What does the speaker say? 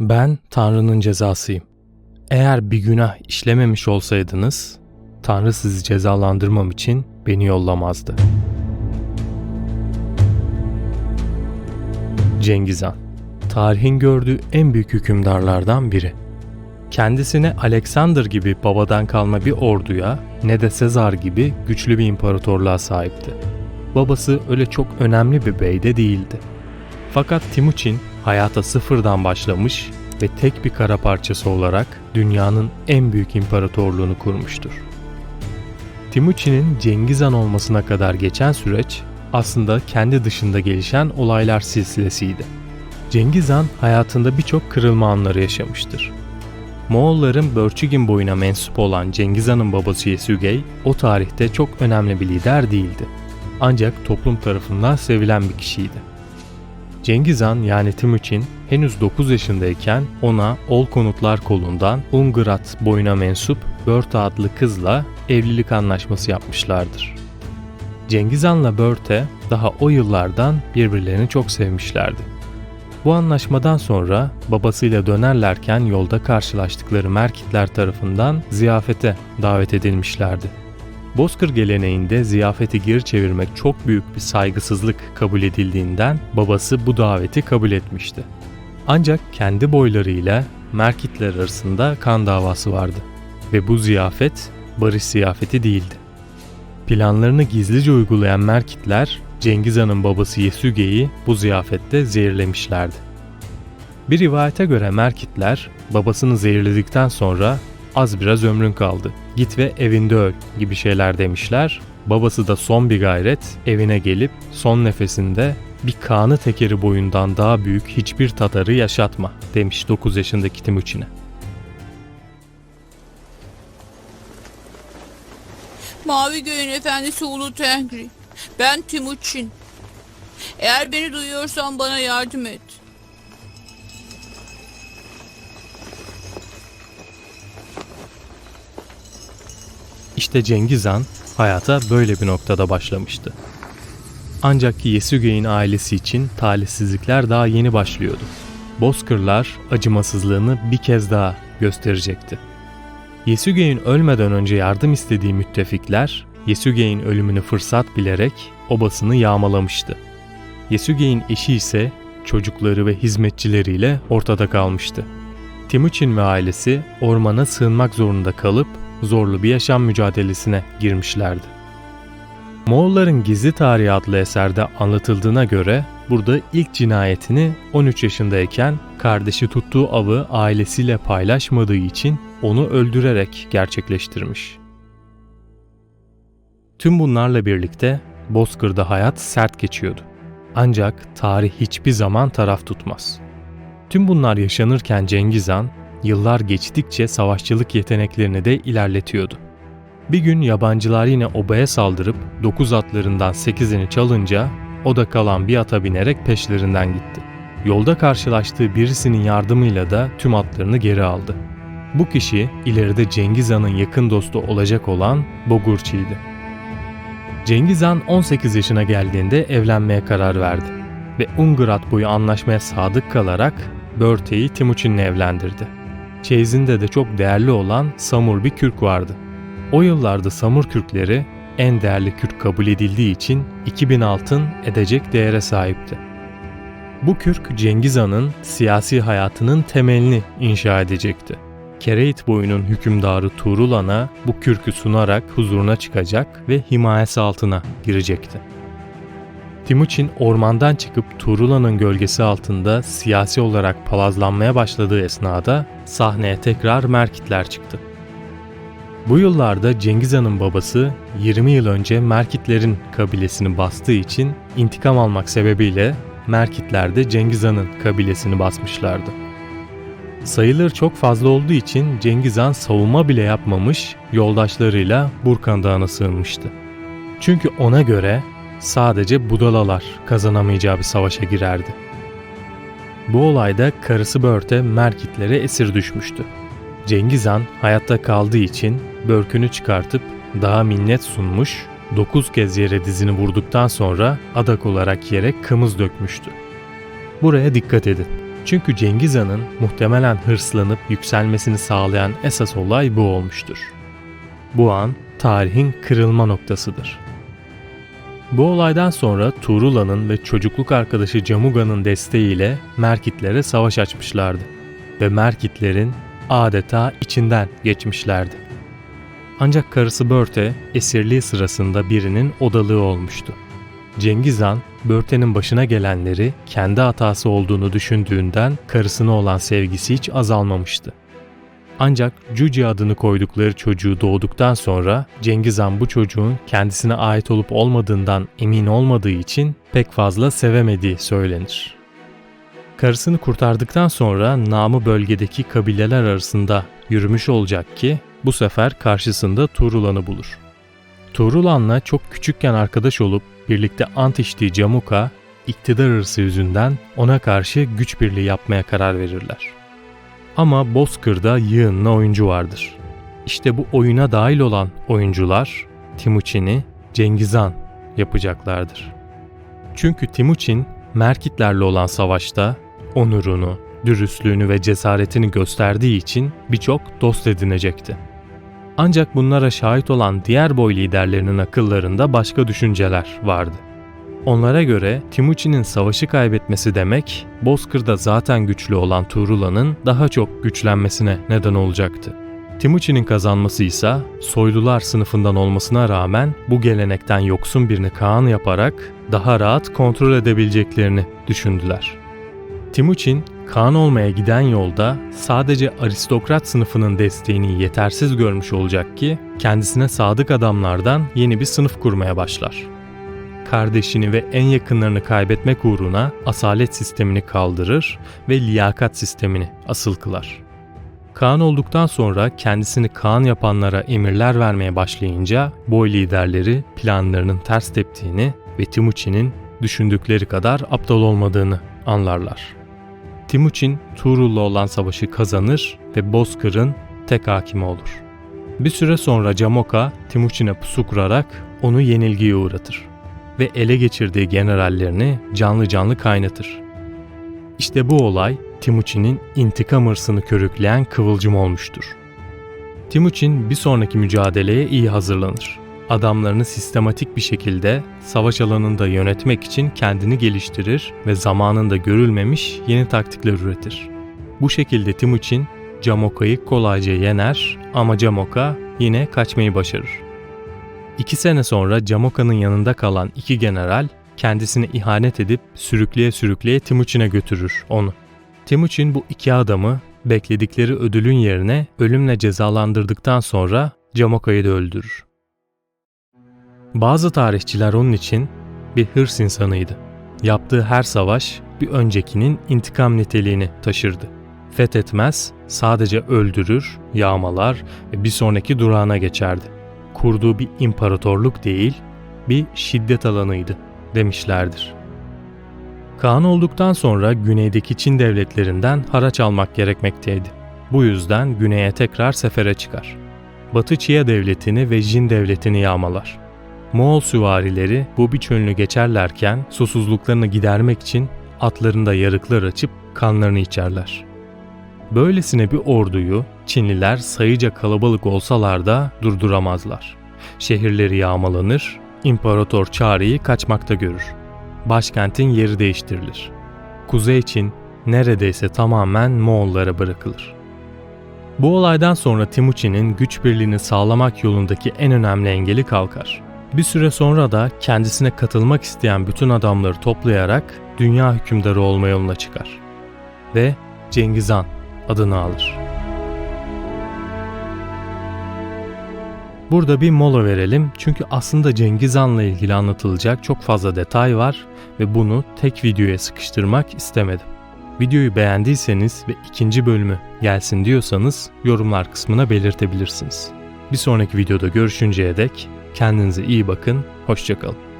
Ben Tanrı'nın cezasıyım. Eğer bir günah işlememiş olsaydınız, Tanrı sizi cezalandırmam için beni yollamazdı. Cengiz Han Tarihin gördüğü en büyük hükümdarlardan biri. Kendisine Alexander gibi babadan kalma bir orduya ne de Sezar gibi güçlü bir imparatorluğa sahipti. Babası öyle çok önemli bir bey de değildi. Fakat Timuçin hayata sıfırdan başlamış ve tek bir kara parçası olarak dünyanın en büyük imparatorluğunu kurmuştur. Timuçin'in Cengiz Han olmasına kadar geçen süreç aslında kendi dışında gelişen olaylar silsilesiydi. Cengiz Han hayatında birçok kırılma anları yaşamıştır. Moğolların Börçigin boyuna mensup olan Cengiz Han'ın babası Yesügey o tarihte çok önemli bir lider değildi. Ancak toplum tarafından sevilen bir kişiydi. Cengiz Han yani Timuçin henüz 9 yaşındayken ona Ol Konutlar kolundan Ungrat boyuna mensup Börte adlı kızla evlilik anlaşması yapmışlardır. Cengiz Han'la Börte daha o yıllardan birbirlerini çok sevmişlerdi. Bu anlaşmadan sonra babasıyla dönerlerken yolda karşılaştıkları Merkitler tarafından ziyafete davet edilmişlerdi. Bozkır geleneğinde ziyafeti geri çevirmek çok büyük bir saygısızlık kabul edildiğinden babası bu daveti kabul etmişti. Ancak kendi boylarıyla Merkitler arasında kan davası vardı ve bu ziyafet barış ziyafeti değildi. Planlarını gizlice uygulayan Merkitler Cengiz Han'ın babası Yesüge'yi bu ziyafette zehirlemişlerdi. Bir rivayete göre Merkitler babasını zehirledikten sonra az biraz ömrün kaldı. Git ve evinde öl gibi şeyler demişler. Babası da son bir gayret evine gelip son nefesinde bir kanı tekeri boyundan daha büyük hiçbir Tatar'ı yaşatma demiş 9 yaşındaki Timuçin'e. Mavi Göğün Efendisi Ulu Tengri. Ben Timuçin. Eğer beni duyuyorsan bana yardım et. İşte Cengiz Han hayata böyle bir noktada başlamıştı. Ancak Yesügey'in ailesi için talihsizlikler daha yeni başlıyordu. Bozkırlar acımasızlığını bir kez daha gösterecekti. Yesügey'in ölmeden önce yardım istediği müttefikler, Yesügey'in ölümünü fırsat bilerek obasını yağmalamıştı. Yesügey'in eşi ise çocukları ve hizmetçileriyle ortada kalmıştı. Timuçin ve ailesi ormana sığınmak zorunda kalıp zorlu bir yaşam mücadelesine girmişlerdi. Moğolların Gizli Tarihi adlı eserde anlatıldığına göre burada ilk cinayetini 13 yaşındayken kardeşi tuttuğu avı ailesiyle paylaşmadığı için onu öldürerek gerçekleştirmiş. Tüm bunlarla birlikte Bozkır'da hayat sert geçiyordu. Ancak tarih hiçbir zaman taraf tutmaz. Tüm bunlar yaşanırken Cengiz Han yıllar geçtikçe savaşçılık yeteneklerini de ilerletiyordu. Bir gün yabancılar yine obaya saldırıp 9 atlarından 8'ini çalınca o da kalan bir ata binerek peşlerinden gitti. Yolda karşılaştığı birisinin yardımıyla da tüm atlarını geri aldı. Bu kişi ileride Cengiz Han'ın yakın dostu olacak olan Bogurçi'ydi. Cengiz Han 18 yaşına geldiğinde evlenmeye karar verdi ve Ungrat boyu anlaşmaya sadık kalarak Börte'yi Timuçin'le evlendirdi. Çeyizinde de çok değerli olan Samur bir kürk vardı. O yıllarda Samur kürkleri en değerli kürk kabul edildiği için 2000 altın edecek değere sahipti. Bu kürk Cengiz Han'ın siyasi hayatının temelini inşa edecekti. Kereit boyunun hükümdarı Tuğrul Han'a bu kürkü sunarak huzuruna çıkacak ve himayesi altına girecekti. Timuçin ormandan çıkıp Tuğrula'nın gölgesi altında siyasi olarak palazlanmaya başladığı esnada sahneye tekrar Merkitler çıktı. Bu yıllarda Cengiz Han'ın babası 20 yıl önce Merkitlerin kabilesini bastığı için intikam almak sebebiyle Merkitler de Cengiz Han'ın kabilesini basmışlardı. Sayıları çok fazla olduğu için Cengiz Han savunma bile yapmamış, yoldaşlarıyla Burkan Dağı'na sığınmıştı. Çünkü ona göre sadece budalalar kazanamayacağı bir savaşa girerdi. Bu olayda karısı Börte Merkitlere esir düşmüştü. Cengiz Han hayatta kaldığı için börkünü çıkartıp daha minnet sunmuş, 9 kez yere dizini vurduktan sonra adak olarak yere kımız dökmüştü. Buraya dikkat edin. Çünkü Cengiz Han'ın muhtemelen hırslanıp yükselmesini sağlayan esas olay bu olmuştur. Bu an tarihin kırılma noktasıdır. Bu olaydan sonra Tuğrula'nın ve çocukluk arkadaşı Camuga'nın desteğiyle Merkitlere savaş açmışlardı ve Merkitlerin adeta içinden geçmişlerdi. Ancak karısı Börte esirliği sırasında birinin odalığı olmuştu. Cengiz Han, Börte'nin başına gelenleri kendi hatası olduğunu düşündüğünden karısına olan sevgisi hiç azalmamıştı. Ancak Cuci adını koydukları çocuğu doğduktan sonra Cengiz Han bu çocuğun kendisine ait olup olmadığından emin olmadığı için pek fazla sevemediği söylenir. Karısını kurtardıktan sonra namı bölgedeki kabileler arasında yürümüş olacak ki bu sefer karşısında Tuğrulan'ı bulur. Tuğrulan'la çok küçükken arkadaş olup birlikte ant içtiği Camuka, iktidar hırsı yüzünden ona karşı güç birliği yapmaya karar verirler. Ama Bozkır'da yığınla oyuncu vardır. İşte bu oyuna dahil olan oyuncular Timuçin'i Cengiz Han yapacaklardır. Çünkü Timuçin Merkitlerle olan savaşta onurunu, dürüstlüğünü ve cesaretini gösterdiği için birçok dost edinecekti. Ancak bunlara şahit olan diğer boy liderlerinin akıllarında başka düşünceler vardı. Onlara göre Timuçin'in savaşı kaybetmesi demek, Bozkır'da zaten güçlü olan Tuğrula'nın daha çok güçlenmesine neden olacaktı. Timuçin'in kazanması ise soylular sınıfından olmasına rağmen bu gelenekten yoksun birini Kaan yaparak daha rahat kontrol edebileceklerini düşündüler. Timuçin, Kaan olmaya giden yolda sadece aristokrat sınıfının desteğini yetersiz görmüş olacak ki kendisine sadık adamlardan yeni bir sınıf kurmaya başlar. Kardeşini ve en yakınlarını kaybetmek uğruna asalet sistemini kaldırır ve liyakat sistemini asıl kılar. Kaan olduktan sonra kendisini Kaan yapanlara emirler vermeye başlayınca boy liderleri planlarının ters teptiğini ve Timuçin'in düşündükleri kadar aptal olmadığını anlarlar. Timuçin Tuğrul'la olan savaşı kazanır ve Bozkır'ın tek hakimi olur. Bir süre sonra Camoka Timuçin'e pusu kurarak onu yenilgiye uğratır ve ele geçirdiği generallerini canlı canlı kaynatır. İşte bu olay Timuçin'in intikam hırsını körükleyen kıvılcım olmuştur. Timuçin bir sonraki mücadeleye iyi hazırlanır. Adamlarını sistematik bir şekilde savaş alanında yönetmek için kendini geliştirir ve zamanında görülmemiş yeni taktikler üretir. Bu şekilde Timuçin Camoka'yı kolayca yener ama Camoka yine kaçmayı başarır. İki sene sonra Camoka'nın yanında kalan iki general kendisine ihanet edip sürükleye sürükleye Timuçin'e götürür onu. Timuçin bu iki adamı bekledikleri ödülün yerine ölümle cezalandırdıktan sonra Camoka'yı da öldürür. Bazı tarihçiler onun için bir hırs insanıydı. Yaptığı her savaş bir öncekinin intikam niteliğini taşırdı. Fethetmez, sadece öldürür, yağmalar ve bir sonraki durağına geçerdi. Kurduğu bir imparatorluk değil, bir şiddet alanıydı demişlerdir. Kaan olduktan sonra güneydeki Çin devletlerinden haraç almak gerekmekteydi. Bu yüzden güneye tekrar sefere çıkar. Batı Çiye devletini ve Jin devletini yağmalar. Moğol süvarileri bu bir çölünü geçerlerken susuzluklarını gidermek için atlarında yarıklar açıp kanlarını içerler. Böylesine bir orduyu Çinliler sayıca kalabalık olsalar da durduramazlar. Şehirleri yağmalanır, İmparator Çağrı'yı kaçmakta görür. Başkentin yeri değiştirilir. Kuzey Çin neredeyse tamamen Moğollara bırakılır. Bu olaydan sonra Timuçin'in güç birliğini sağlamak yolundaki en önemli engeli kalkar. Bir süre sonra da kendisine katılmak isteyen bütün adamları toplayarak dünya hükümdarı olma yoluna çıkar. Ve Cengiz Han adını alır. Burada bir mola verelim çünkü aslında Cengiz Han'la ilgili anlatılacak çok fazla detay var ve bunu tek videoya sıkıştırmak istemedim. Videoyu beğendiyseniz ve ikinci bölümü gelsin diyorsanız yorumlar kısmına belirtebilirsiniz. Bir sonraki videoda görüşünceye dek kendinize iyi bakın, hoşçakalın.